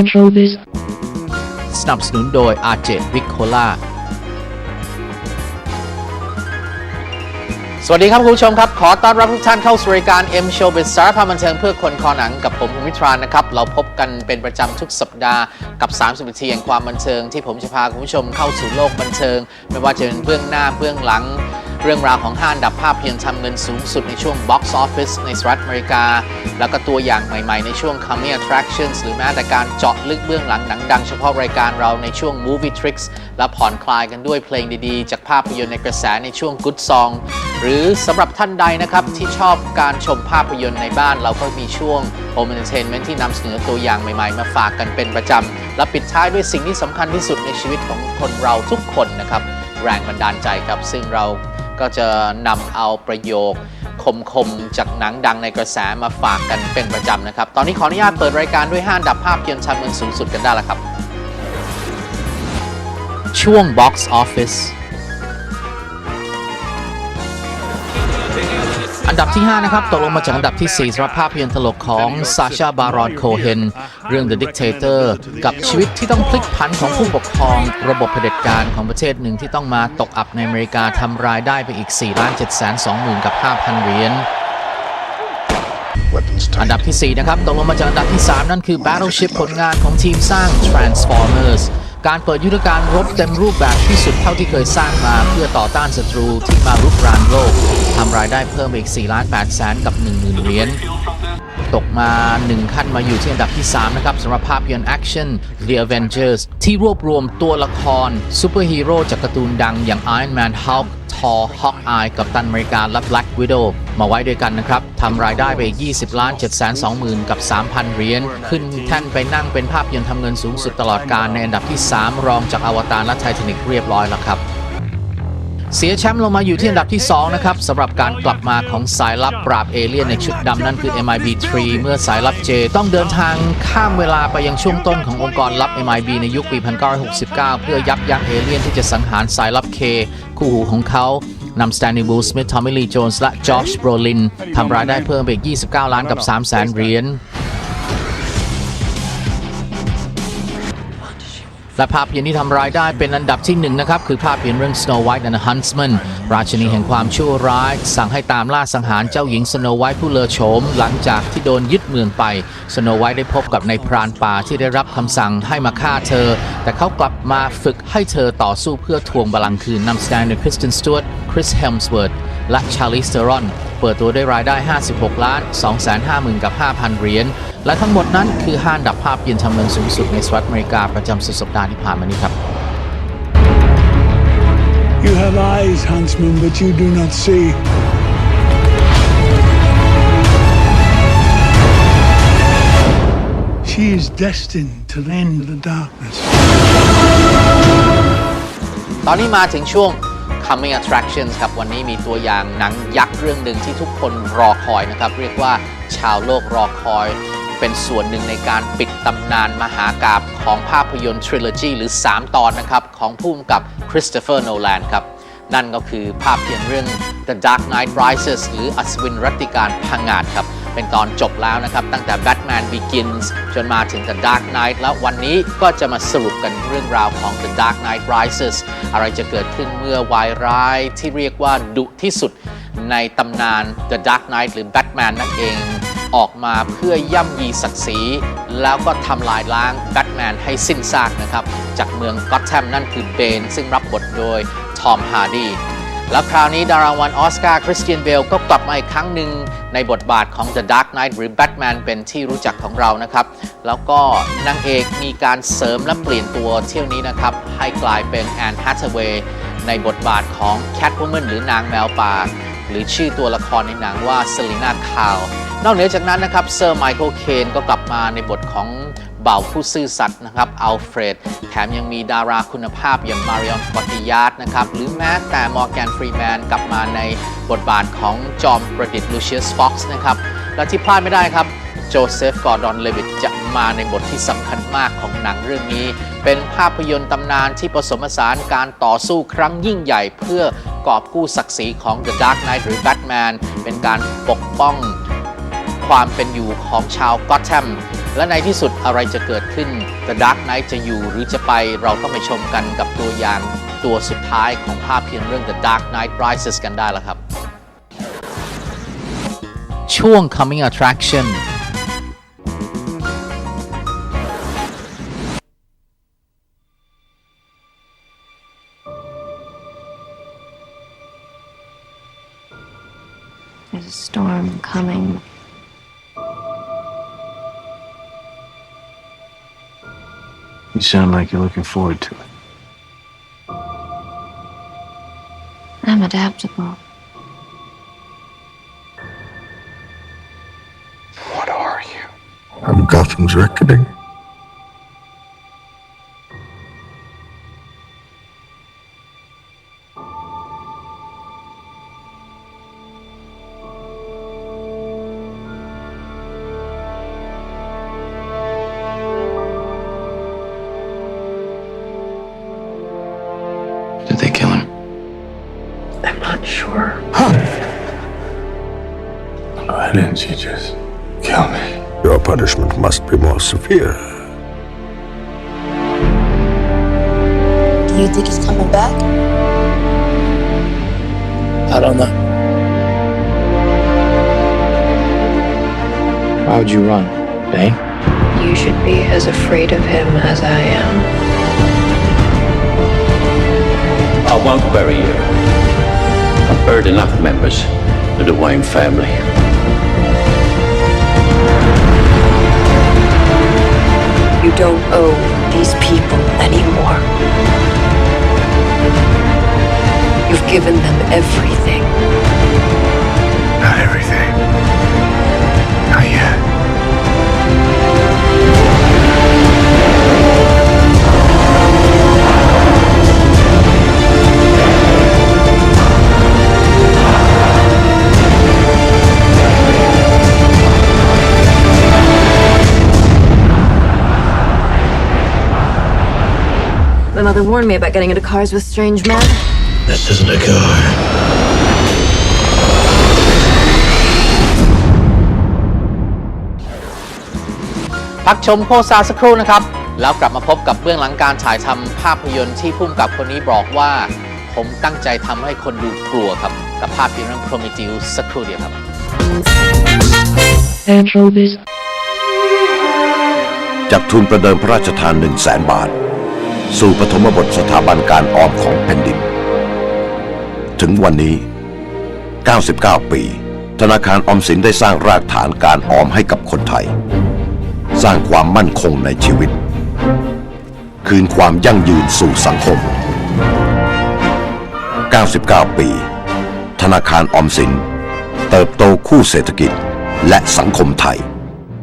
Anchovies. สนับสนุนโดย RJ Big Cola สวัสดีครับคุณผู้ชมครับ ขอต้อนรับทุกท่านเข้าสู่รายการ M Show เป็นสารพันบันเทิงเพื่อคนคอหนังกับผมภูมิทรานนะครับ เราพบกันเป็นประจำทุกสัปดาห์กับ 30นาทีแห่งความบันเทิงที่ผมจะพาคุณผู้ชมเข้าสู่โลกบันเทิง ไม่ว่าจะเป็นเบื้องหน้าเบื้องหลัง เรื่องราวของห้าอันดับภาพยนตร์ทำเงินสูงสุดในช่วง Box Office ในสหรัฐอเมริกา แล้วก็ตัวอย่างใหม่ๆ ในช่วง Coming Attractions หรือแม้แต่การเจาะลึกเบื้องหลังหนังดังเฉพาะรายการเราในช่วง Movie Tricks และผ่อนคลายกันด้วยเพลงดีๆ จากภาพยนตร์ในกระแสในช่วง Good Song หรือสำหรับท่านใดนะครับ ที่ชอบการชมภาพยนตร์ในบ้านเราก็มีช่วง Home Entertainment ที่นำเสนอตัวอย่างใหม่ๆ มาฝากกันเป็นประจำและปิดท้ายด้วยสิ่งที่สำคัญที่สุดในชีวิตของคนเราทุกคนนะครับแรงบันดาลใจครับซึ่งเรา ก็จะนำเอาประโยคคมๆ จากหนังดังในกระแสมาฝากกันเป็นประจำนะครับ ตอนนี้ขออนุญาตเปิดรายการด้วยห้านดับภาพยนตร์ชาเมืองสูงสุดกันได้แล้วครับ ช่วง Box Office อันดับที่ 5 นะครับ ตกลงมาจากอันดับที่ 4สำหรับภาพยนตร์ตลกของซาชาบารอนโคเฮนเรื่อง The Dictator กับชีวิตที่ต้องพลิกผันของผู้ปกครอง ระบบเผด็จการของประเทศหนึ่งที่ต้องมาตกอับในอเมริกาทำรายได้ไปอีก4 7 2 0 0 0 0กับ 5,000 เหรียญอันดับที่ 4 นะครับ ตกลงมาจากอันดับที่ 3 นั่นคือ Battleship ผลงานของทีมสร้าง Transformers การเปิดยุทธการรบเต็มรูปแบบที่สุดเท่าที่เคยสร้างมาเพื่อต่อต้านศัตรูที่มารุกรานโลกทำรายได้เพิ่มอีก4ล้าน8แสนกับ 10,000 เหรียญตกมา 1 ขั้นมาอยู่ที่อันดับที่ 3 นะครับสำหรับภาพยนตร์แอคชั่น The Avengers ที่รวบรวมตัวละครซูเปอร์ฮีโร่จากการ์ตูนดังอย่าง Iron Man Hulk Thor Hawkeye กับตันอเมริกาและ Black Widow มาไว้ด้วยกันนะครับทำรายได้ไปอีก 20 ล้าน7 2 0 0 0 0 กับ 3,000 เหรียญ ขึ้นแท่นไปนั่งเป็นภาพยนตร์ทำเงินสูงสุดตลอดการในอันดับที่ 3 รองจากอวตารและไททานิกเรียบร้อยแล้วครับ เสียแชมป์ลงมาอยู่ที่อันดับที่ 2 นะครับสำหรับการกลับมาของสายลับปราบเอเลี่ยนในชุดดำนั่นคือ MIB3 เมื่อสายลับ J ต้องเดินทางข้ามเวลาไปยังช่วงต้นขององค์กรลับ MIB ในยุคปี 1969 เพื่อยับยั้งเอเลี่ยนที่จะสังหารสายลับ K คู่หูของเขานำสแตนนีบูสมิธทอมมี่ลีโจนส์และจอร์จโบรลินทำรายได้เพิ่มไปอีก 29 ล้านกับ 3 0 0 0 0 0เหรียญ และภาพยนตร์ที่ทำรายได้เป็นอันดับที่หนึ่งนะครับ คือภาพยนตร์เรื่อง Snow White and the Huntsman ราชินีแห่งความชั่วร้าย สั่งให้ตามล่าสังหารเจ้าหญิง Snow White ผู้เลอโฉม หลังจากที่โดนยึดเมืองไป Snow White ได้พบกับในายพรานป่าที่ได้รับคำสั่งให้มาฆ่าเธอ แต่เขากลับมาฝึกให้เธอต่อสู้เพื่อทวงบัลลังก์คืนนำแสดงโดยคริสติ นสตูดคริสเฮมสเวิร์ธและชาลิสเตอรอน เปิดตัวได้รายได้ 56 ล้าน 250,000 กับ 5,000 เหรียญ และทั้งหมดนั้นคือห้าอันดับภาพยนตร์ทำเงินสูงสุดในสหรัฐอเมริกาประจำสุดสัปดาห์ที่ผ่านมานี้ครับ You have eyes, Huntsman, but you do not see. She is destined to end the darkness. ตอนนี้มาถึงช่วง coming attractions ครับ วันนี้มีตัวอย่างหนังยักษ์เรื่องหนึ่งที่ทุกคนรอคอยนะครับ เรียกว่าชาวโลกรอคอย เป็นส่วนหนึ่งในการปิดตำนานมหากาบของภาพยนตร์ทริล o จีหรือ 3 ตอนนะครับ ของผู้กำกับคริสโตเฟอร์โนแลนครับ นั่นก็คือภาพยนตร์เรื่อง The Dark Knight Rises หรืออัศวินรัตติการพังงาดครับ เป็นตอนจบแล้วนะครับ ตั้งแต่ Batman Begins จนมาถึง The Dark Knight แล้ววันนี้ก็จะมาสรุปกันเรื่องราวของ The Dark Knight Rises อะไรจะเกิดขึ้นเมื่อวายร้ายที่เรียกว่าดุที่สุดในตำนาน The Dark Knight หรือ Batman นั่นเอง ออกมาเพื่อย่ำยีศักดิ์ศรี แล้วก็ทำลายล้างแบทแมนให้สิ้นซากนะครับ จากเมืองก็อตแทมนั่นคือเบนซึ่งรับบทโดยทอมฮาร์ดี แล้วคราวนี้ดาราวันออสการ์คริสเตียนเบลก็กลับมาอีกครั้งหนึ่งในบทบาทของ The Dark Knight หรือ Batman เป็นที่รู้จักของเรานะครับ แล้วก็นางเอกมีการเสริมและเปลี่ยนตัวเที่ยวนี้นะครับ ให้กลายเป็นแอนแฮทเวย์ในบทบาทของ Catwoman หรือนางแมวป่าหรือชื่อตัวละครในหนังว่าเซลีน่าคาลนอกเหนือจากนั้นนะครับเซอร์ไมเคิลเคนก็กลับมาในบทของ บ่าวผู้ซื่อสัตย์นะครับอัลเฟรดแถมยังมีดาราคุณภาพอย่างมาริออนคอติยาร์ดนะครับ หรือแม้แต่มอร์แกนฟรีแมนกลับมาในบทบาทของจอมประดิษฐ์ลูเชียสฟ็อกซ์นะครับ และที่พลาดไม่ได้ครับโจเซฟกอร์ดอนเลวิตจะมาในบทที่สำคัญมากของหนังเรื่องนี้ เป็นภาพยนตร์ตำนานที่ผสมผสานการต่อสู้ครั้งยิ่งใหญ่เพื่อกอบกู้ศักดิ์ศรีของ The Dark Knight หรือ Batman เป็นการปกป้องความเป็นอยู่ของชาวกอตแทม และในที่สุดอะไรจะเกิดขึ้น The Dark Knight จะอยู่หรือจะไปเราต้องไปชมกันกับตัวอย่างตัวสุดท้ายของภาพยนตร์เรื่อง The Dark Knight Rises กันได้แล้วครับ ช่วง Coming Attraction There's a storm coming. You sound like you're looking forward to it. I'm adaptable. What are you? I'm Gotham's reckoning. Not sure. Why didn't you just kill me? Your punishment must be more severe. Do you think he's coming back? I don't know. Why would you run, Bane? You should be as afraid of him as I am. I won't bury you. I've buried enough members of the Wayne family. You don't owe these people anymore. You've given them everything. Not everything. My mother warned me about getting into cars with strange men. This isn't a car. พักชมโฆษณาสักครู่นะครับ แล้วกลับมาพบกับเบื้องหลังการถ่ายทำภาพยนตร์ที่พุ่มกับคนนี้บอกว่า ผมตั้งใจทำให้คนดูกลัวครับ กับภาพยนตร์เรื่อง Prometheus สักครู่เดียวครับจากทุนประเดิมพระราชทาน 1 0 0 0 0แสนบาท สู่ปฐมบทสถาบันการออมของแผ่นดิน ถึงวันนี้ 99 ปี ธนาคารออมสินได้สร้างรากฐานการออมให้กับคนไทย สร้างความมั่นคงในชีวิต คืนความยั่งยืนสู่สังคม 99 ปี ธนาคารออมสิน เติบโตคู่เศรษฐกิจและสังคมไทย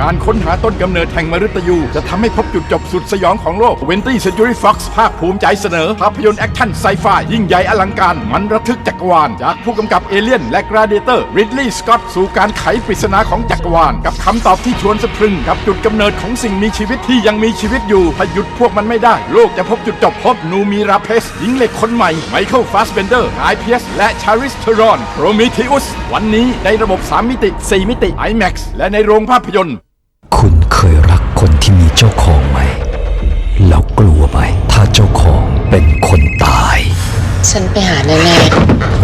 การค้นหาต้นกำเนิดแห่งมฤตยู จะทำให้พบจุดจบสุดสยองของโลก 20th Century Fox ภาคภูมิใจเสนอ ภาพยนตร์แอคชั่นไซไฟยิ่งใหญ่อลังการ มันระทึกจักรวาล จากผู้กำกับเอเลียนและกราเดเตอร์ริดลีย์สกอตสู่การไขปริศนาของจักรวาล กับคำตอบที่ชวนสะพรึงกับจุดกำเนิดของสิ่งมีชีวิตที่ยังมีชีวิตอยู่ถ้าหยุดพวกมันไม่ได้ โลกจะพบจุดจบพบนูมีราเพสหญิงเหล็กคนใหม่ไมเคิลฟาสเบนเดอร์ไอพีเอสและชาริสเทรอนโปรมิเทอุสวันนี้ในระบบ 3 มิติ 4 มิติ IMAX และในโรงภาพยนตร์ คุณเคยรักคนที่มีเจ้าของไหม แล้วกลัวไหม ถ้าเจ้าของเป็นคนตาย ฉันไปหาแน่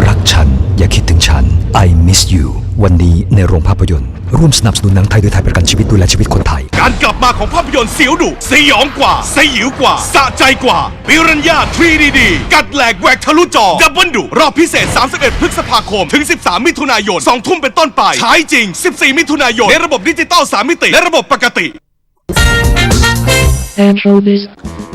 รักฉันอย่าคิดถึงฉัน I miss you วันนี้ในโรงภาพยนตร์ ร่วมสนับสนุนหนังไทยโดยไทยประกันชีวิตดูแลชีวิตคนไทย การกลับมาของภาพยนตร์เสียวดุสยองกว่า สยิวกว่า สะใจกว่าปิรัญญา 3DD กัดแหลกแหวกทะลุจอ ดับเบิลดุ รอบพิเศษ 31 พฤษภาคม ถึง 13 มิถุนายน 2 ทุ่มเป็นต้นไปฉายจริง 14 มิถุนายน ในระบบดิจิตอล 3 มิติ และระบบปกติ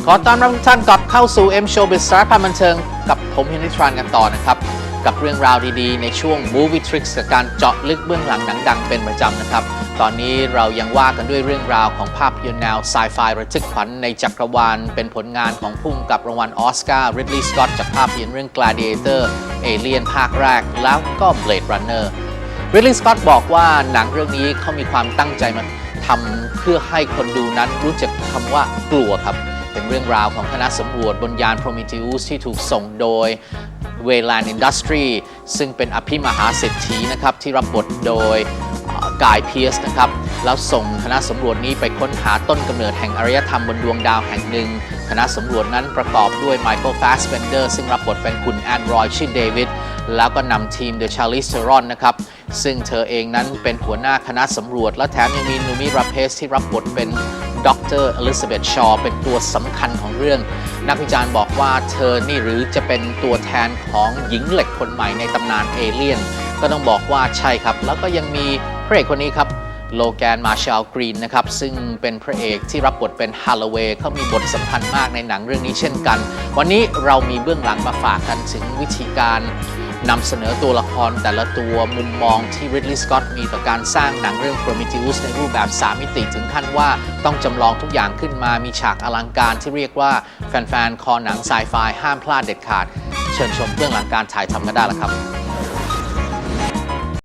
ขอต้อนรับทุกท่านกลับเข้าสู่ M Show b i z สารพันบันเทิง กับผมเฮนริทรานกันต่อนะครับ กับเรื่องราวดีๆ ในช่วง Movie Tricks กับการเจาะลึกเบื้องหลังหนังดังเป็นประจำนะครับ ตอนนี้เรายังว่ากันด้วยเรื่องราวของภาพยนตร์แนวไซไฟระทึกขวัญในจักรวาล เป็นผลงานของผู้กำกับรางวัลออสการ์ริดลีย์สกอตจากภาพยนตร์เรื่อง Gladiator Alien ภาคแรก แล้วก็ Blade Runner ริดลีย์สกอตบอกว่าหนังเรื่องนี้เขามีความตั้งใจมาทำเพื่อให้คนดูนั้นรู้จักคำว่ากลัวครับเป็นเรื่องราวของคณะสำรวจบนยาน Prometheus ที่ถูกส่งโดย เวลานอินดัสทรีซึ่งเป็นอภิมหาเศรษฐีนะครับที่รับบทโดย กายเพียสนะครับแล้วส่งคณะสำรวจนี้ไปค้นหาต้นกำเนิดแห่งอารยธรรมบนดวงดาวแห่งหนึ่ง คณะสำรวจนั้นประกอบด้วยไมเคิลฟาสเบนเดอร์ซึ่งรับบทเป็นคุณแอนดรอยชื่อเดวิดแล้วก็นำทีมเดอะชาลิสเทอรอนนะครับซึ่งเธอเองนั้นเป็นหัวหน้าคณะสำรวจ และแถมยังมีนูมิราเพสที่รับบทเป็นดรอลิซาเบธชอเป็นตัวสำคัญของเรื่อง นักวิจารณ์บอกว่าเธอนี่หรือจะเป็นตัวแทนของหญิงเหล็กคนใหม่ในตำนานเอเลี่ยน ก็ต้องบอกว่าใช่ครับ แล้วก็ยังมี ระเอกคนนี้ครับโลแกนมาชาลกรีนนะครับซึ่งเป็นพระเอกที่รับบทเป็นฮา l ลเวย์เขามีบทสำคัญมากในหนังเรื่องนี้เช่นกัน วันนี้เรามีเบื้องหลังมาฝากกันถึงวิธีการนำเสนอตัวละครแต่ละตัวมุมมองที่ริดลีย์สกอตมีต่อการสร้างหนังเรื่อง Prometheus ในรูปแบบ 3 มิติถึงขั้นว่าต้องจำลองทุกอย่างขึ้นมามีฉากอลังการที่เรียกว่าแฟนๆ คอหนังไซไฟห้ามพลาดเด็ดขาด เชิญชมเบื้องหลังการถ่ายทำกันได้แล้วครับ